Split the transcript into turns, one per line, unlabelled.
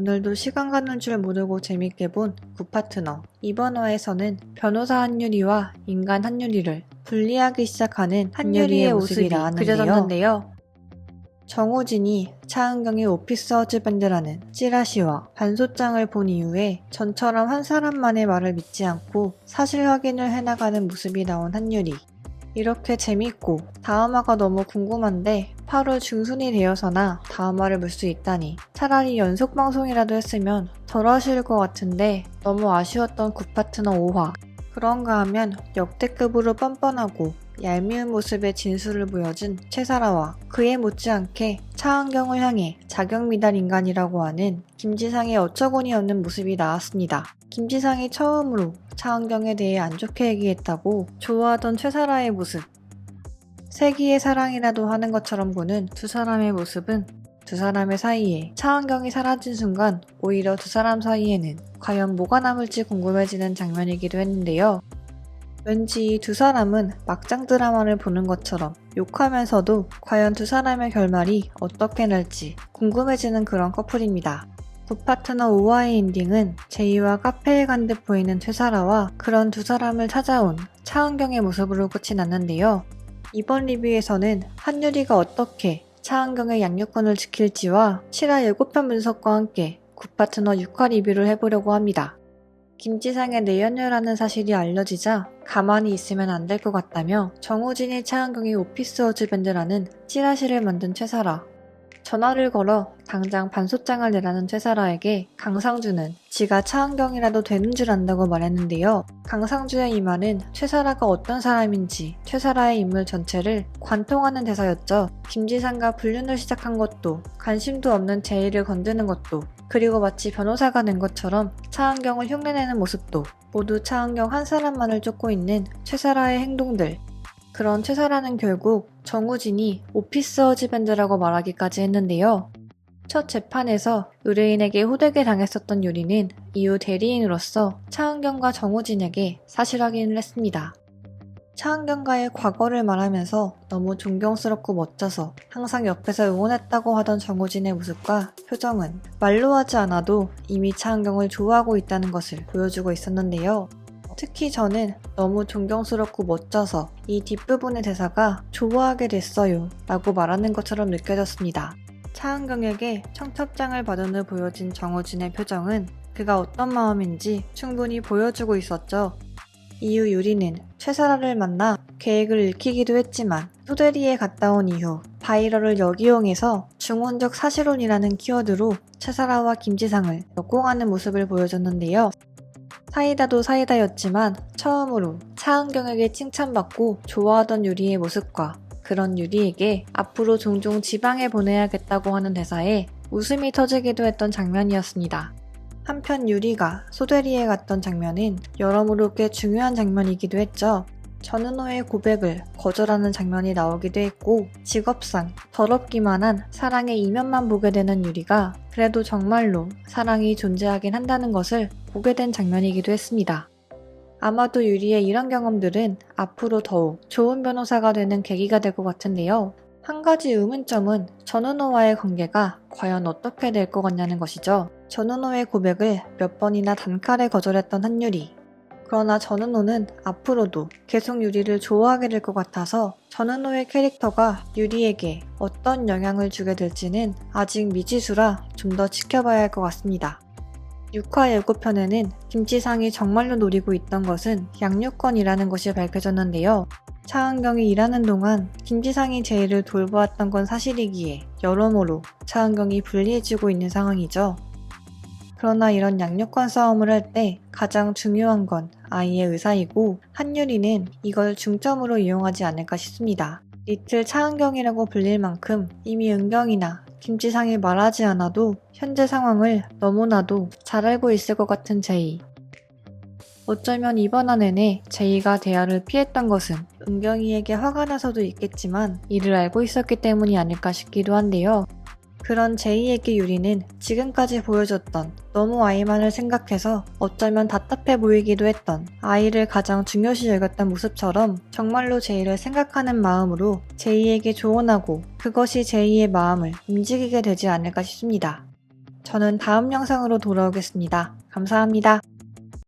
오늘도 시간 가는 줄 모르고 재밌게 본 굿파트너. 이번 화에서는 변호사 한유리와 인간 한유리를 분리하기 시작하는 한유리의 모습이 그려졌는데요. 정우진이 차은경의 오피스 허즈밴드라는 찌라시와 반소장을 본 이후에 전처럼 한 사람만의 말을 믿지 않고 사실 확인을 해나가는 모습이 나온 한유리. 이렇게 재밌고 다음화가 너무 궁금한데 8월 중순이 되어서나 다음화를 볼수 있다니 차라리 연속 방송이라도 했으면 덜 아쉬울 것 같은데 너무 아쉬웠던 굿파트너 5화 그런가 하면 역대급으로 뻔뻔하고 얄미운 모습의 진수를 보여준 최사라와 그에 못지않게 차은경을 향해 자격미달 인간이라고 하는 김지상의 어처구니 없는 모습이 나왔습니다. 김지상이 처음으로 차은경에 대해 안 좋게 얘기했다고 좋아하던 최사라의 모습. 세기의 사랑이라도 하는 것처럼 보는 두 사람의 모습은 두 사람의 사이에 차은경이 사라진 순간 오히려 두 사람 사이에는 과연 뭐가 남을지 궁금해지는 장면이기도 했는데요. 왠지 이두 사람은 막장 드라마를 보는 것처럼 욕하면서도 과연 두 사람의 결말이 어떻게 날지 궁금해지는 그런 커플입니다. 굿파트너 5화의 엔딩은 제이와 카페에 간 듯 보이는 퇴사라와 그런 두 사람을 찾아온 차은경의 모습으로 끝이 났는데요. 이번 리뷰에서는 한유리가 어떻게 차은경의 양육권을 지킬지와 7화 예고편 분석과 함께 굿파트너 6화 리뷰를 해보려고 합니다. 김지상의 내연녀라는 사실이 알려지자 가만히 있으면 안 될 것 같다며 정우진이 차은경이 오피스 어즈밴드라는 찌라시를 만든 최사라. 전화를 걸어 당장 반소장을 내라는 최사라에게 강상주는 지가 차은경이라도 되는 줄 안다고 말했는데요. 강상주의 이 말은 최사라가 어떤 사람인지 최사라의 인물 전체를 관통하는 대사였죠. 김지상과 불륜을 시작한 것도 관심도 없는 제이를 건드는 것도 그리고 마치 변호사가 된 것처럼 차은경을 흉내내는 모습도 모두 차은경 한 사람만을 쫓고 있는 최사라의 행동들. 그런 최사라는 결국 정우진이 오피스 어지 밴드라고 말하기까지 했는데요. 첫 재판에서 의뢰인에게 호되게 당했었던 유리는 이후 대리인으로서 차은경과 정우진에게 사실 확인을 했습니다. 차은경과의 과거를 말하면서 너무 존경스럽고 멋져서 항상 옆에서 응원했다고 하던 정우진의 모습과 표정은 말로 하지 않아도 이미 차은경을 좋아하고 있다는 것을 보여주고 있었는데요. 특히 저는 너무 존경스럽고 멋져서 이 뒷부분의 대사가 좋아하게 됐어요 라고 말하는 것처럼 느껴졌습니다. 차은경에게 청첩장을 받은 후 보여진 정우진의 표정은 그가 어떤 마음인지 충분히 보여주고 있었죠. 이후 유리는 최사라를 만나 계획을 읽히기도 했지만 소대리에 갔다 온 이후 바이럴을 역이용해서 중원적 사실혼이라는 키워드로 최사라와 김지상을 역공하는 모습을 보여줬는데요. 사이다도 사이다였지만 처음으로 차은경에게 칭찬받고 좋아하던 유리의 모습과 그런 유리에게 앞으로 종종 지방에 보내야겠다고 하는 대사에 웃음이 터지기도 했던 장면이었습니다. 한편 유리가 소대리에 갔던 장면은 여러모로 꽤 중요한 장면이기도 했죠. 전은호의 고백을 거절하는 장면이 나오기도 했고 직업상 더럽기만 한 사랑의 이면만 보게 되는 유리가 그래도 정말로 사랑이 존재하긴 한다는 것을 보게 된 장면이기도 했습니다. 아마도 유리의 이런 경험들은 앞으로 더욱 좋은 변호사가 되는 계기가 될 것 같은데요. 한 가지 의문점은 전은호와의 관계가 과연 어떻게 될 것 같냐는 것이죠. 전은호의 고백을 몇 번이나 단칼에 거절했던 한유리. 그러나 전은호는 앞으로도 계속 유리를 좋아하게 될 것 같아서 전은호의 캐릭터가 유리에게 어떤 영향을 주게 될지는 아직 미지수라 좀 더 지켜봐야 할 것 같습니다. 6화 예고편에는 김지상이 정말로 노리고 있던 것은 양육권이라는 것이 밝혀졌는데요. 차은경이 일하는 동안 김지상이 제이를 돌보았던 건 사실이기에 여러모로 차은경이 불리해지고 있는 상황이죠. 그러나 이런 양육권 싸움을 할 때 가장 중요한 건 아이의 의사이고 한유리는 이걸 중점으로 이용하지 않을까 싶습니다. 리틀 차은경이라고 불릴 만큼 이미 은경이나 김지상이 말하지 않아도 현재 상황을 너무나도 잘 알고 있을 것 같은 제이. 어쩌면 이번 화 내내 제이가 대화를 피했던 것은 은경이에게 화가 나서도 있겠지만 이를 알고 있었기 때문이 아닐까 싶기도 한데요. 그런 제이에게 유리는 지금까지 보여줬던 너무 아이만을 생각해서 어쩌면 답답해 보이기도 했던 아이를 가장 중요시 여겼던 모습처럼 정말로 제이를 생각하는 마음으로 제이에게 조언하고 그것이 제이의 마음을 움직이게 되지 않을까 싶습니다. 저는 다음 영상으로 돌아오겠습니다. 감사합니다.